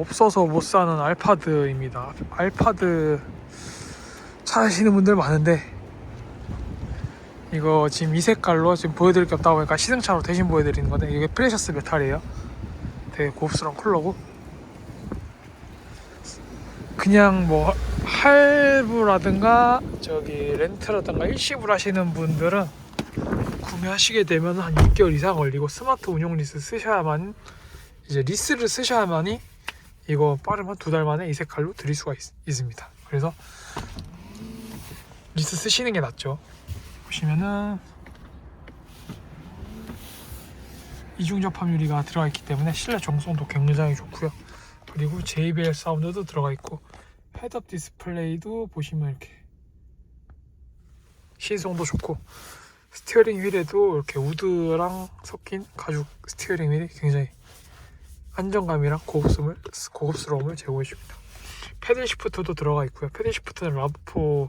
없어서 못 사는 알파드입니다. 알파드 찾으시는 분들 많은데 이거 지금 이 색깔로 지금 보여드릴 게 없다 보니까 시승차로 대신 보여드리는 건데 이게 프레셔스 메탈이에요. 되게 고급스러운 컬러고 그냥 뭐 할부라든가 저기 렌트라든가 일시불 하시는 분들은 구매하시게 되면 한 6개월 이상 걸리고 스마트 운용 리스 쓰셔야만 이제 리스를 쓰셔야만이 이거 빠르면 두 달 만에 이 색깔로 드릴 수가 있, 있습니다. 그래서 리스 쓰시는 게 낫죠. 보시면은 이중 접합 유리가 들어가 있기 때문에 실내 정성도 굉장히 좋고요. 그리고 JBL 사운드도 들어가 있고 헤드업 디스플레이도 보시면 이렇게 시성도 좋고 스티어링 휠에도 이렇게 우드랑 섞인 가죽 스티어링 휠이 굉장히 안정감이랑 고급스러움을, 고급스러움을 제공해 줍니다. 패들 시프트도 들어가 있고요. 패들 시프트는 라브4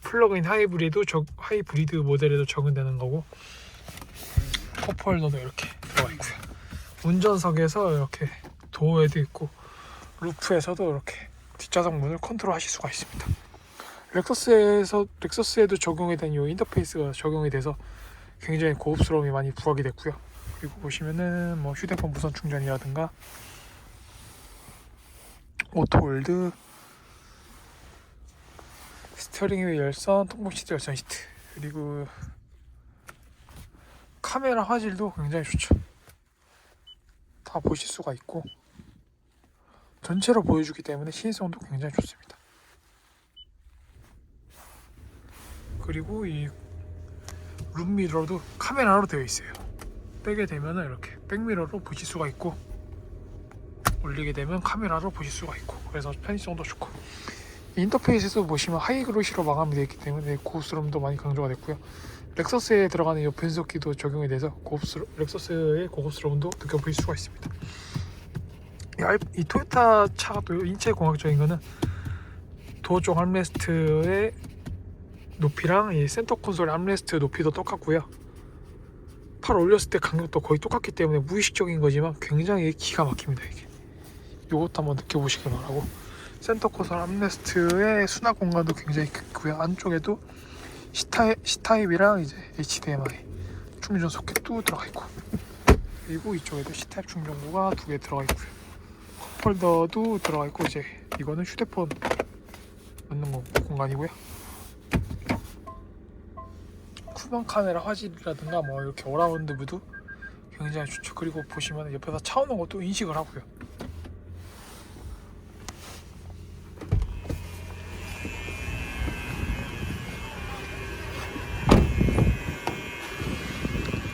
플러그인 하이브리드 저, 하이브리드 모델에도 적용되는 거고 컵홀더도 이렇게 들어가 있고요. 운전석에서 이렇게 도어에도 있고 루프에서도 이렇게 뒷좌석 문을 컨트롤하실 수가 있습니다. 렉서스에서 렉서스에도 적용이 된 이 인터페이스가 적용이 돼서 굉장히 고급스러움이 많이 부각이 됐고요. 그리고 보시면은 뭐 휴대폰 무선 충전이라든가 오토홀드 스티어링 휠 열선, 통풍 시트 열선 시트 그리고 카메라 화질도 굉장히 좋죠. 다 보실 수가 있고 전체로 보여주기 때문에 시인성도 굉장히 좋습니다. 그리고 이 룸미러도 카메라로 되어 있어요. 빼게 되면 이렇게 백미러로 보실 수가 있고 올리게 되면 카메라로 보실 수가 있고 그래서 편의성도 좋고 이 인터페이스에서 보시면 하이그로시로 마감이 되어 있기 때문에 고급스러움도 많이 강조가 됐고요. 렉서스에 들어가는 이 변속기도 적용이 돼서 고급스러 렉서스의 고급스러움도 느껴보실 수가 있습니다. 이, 토요타 차가 또 인체 공학적인 거는 도어 쪽 암레스트의 높이랑 이 센터 콘솔의 암레스트 높이도 똑같고요. 팔 올렸을 때 간격도 거의 똑같기 때문에 무의식적인 거지만 굉장히 기가 막힙니다 이게. 요것도 한번 느껴보시기 바라고. 센터 콘솔 암레스트의 수납 공간도 굉장히 크고요. 안쪽에도 C타입, C타입이랑 이제 HDMI 충전 소켓도 들어가 있고 그리고 이쪽에도 C타입 충전구가 두 개 들어가 있고요. 컵홀더도 들어가 있고 이제 이거는 휴대폰 넣는 거 공간이고요. 후방 카메라 화질이라든가 뭐 이렇게 어라운드 뷰도 굉장히 좋죠. 그리고 보시면 옆에서 차 오는 것도 인식을 하고요.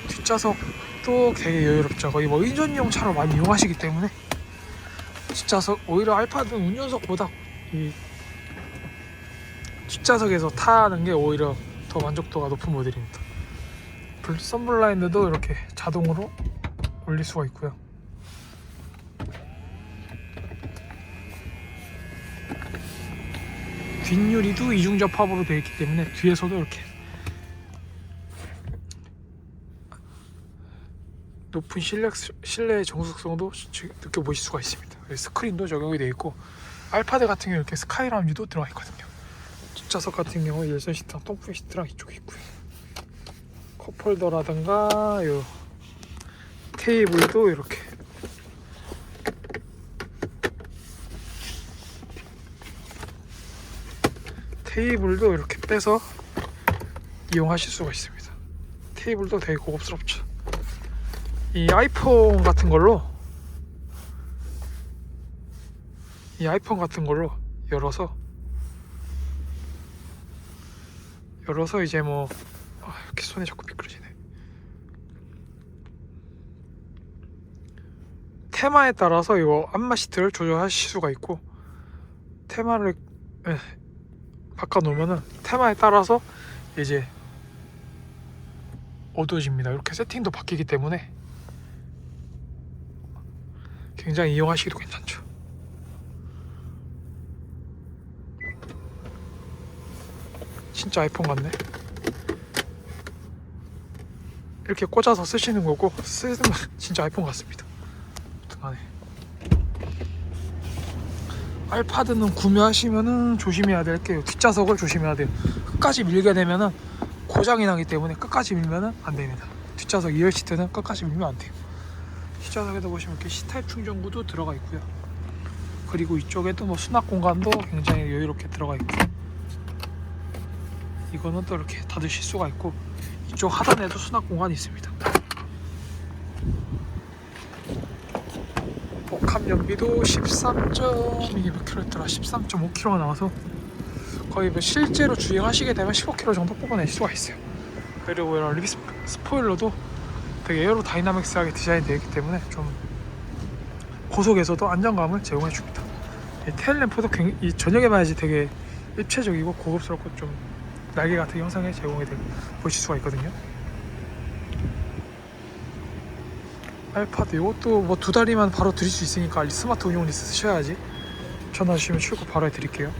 뒷좌석도 되게 여유롭죠. 거의 뭐 의전용 차로 많이 이용하시기 때문에 뒷좌석 오히려 알파는 운전석보다 이 뒷좌석에서 타는 게 오히려 더 만족도가 높은 모델입니다. 블- 선블라인드도 이렇게 자동으로 올릴 수가 있고요. 뒷유리도 이중 접합으로 되어 있기 때문에 뒤에서도 이렇게 높은 실내, 실내의 정숙성도 지- 느껴보실 수가 있습니다. 스크린도 적용이 되어 있고 알파드 같은 경우 이렇게 스카이라운지도 들어가 있거든요. 뒷좌석 같은 경우 열선 시트랑 통풍 시트랑 이쪽에 있고요. 컵홀더라든가 요 테이블도 이렇게 테이블도 이렇게 빼서 이용하실 수가 있습니다. 테이블도 되게 고급스럽죠. 이 아이폰 같은 걸로 이 아이폰 같은 걸로 열어서 열어서 이제 뭐 아, 이렇게 손에 자꾸 미끄러지네. 테마에 따라서 이거 안마 시트를 조절하실 수가 있고 테마를 예, 바꿔 놓으면은 테마에 따라서 이제 어두워집니다. 이렇게 세팅도 바뀌기 때문에 굉장히 이용하시기도 괜찮죠. 진짜 아이폰 같네. 이렇게 꽂아서 쓰시는 거고 쓰면 진짜 아이폰 같습니다. 등안에 알파드는 구매하시면은 조심해야 될 게 뒷좌석을 조심해야 돼요. 끝까지 밀게 되면은 고장이 나기 때문에 끝까지 밀면은 안 됩니다. 뒷좌석 2열 시트는 끝까지 밀면 안 돼요. 뒷좌석에도 보시면 이렇게 C타입 충전구도 들어가 있고요. 그리고 이쪽에도 뭐 수납 공간도 굉장히 여유롭게 들어가 있고 이거는 또 이렇게 닫으실 수가 있고 이쪽 하단에도 수납 공간이 있습니다. 복합 연비도 13. 이게 몇 킬로였더라? 13.5km가 나와서 거의 뭐 실제로 주행하시게 되면 15km 정도 뽑아낼 수가 있어요. 그리고 이런 스- 스포일러도 되게 에어로 다이나믹스하게 디자인되어 있기 때문에 좀 고속에서도 안정감을 제공해 줍니다. 이 테일램프도 굉- 이 저녁에 봐야지 되게 입체적이고 고급스럽고 좀 날개 같은 형상의 제공이 되, 보실 수가 있거든요. 알파드 이것도 뭐두 달이면 바로 드릴 수 있으니까 이 스마트 운용 리스트 쓰셔야지 전화 주시면 출고 바로 해드릴게요.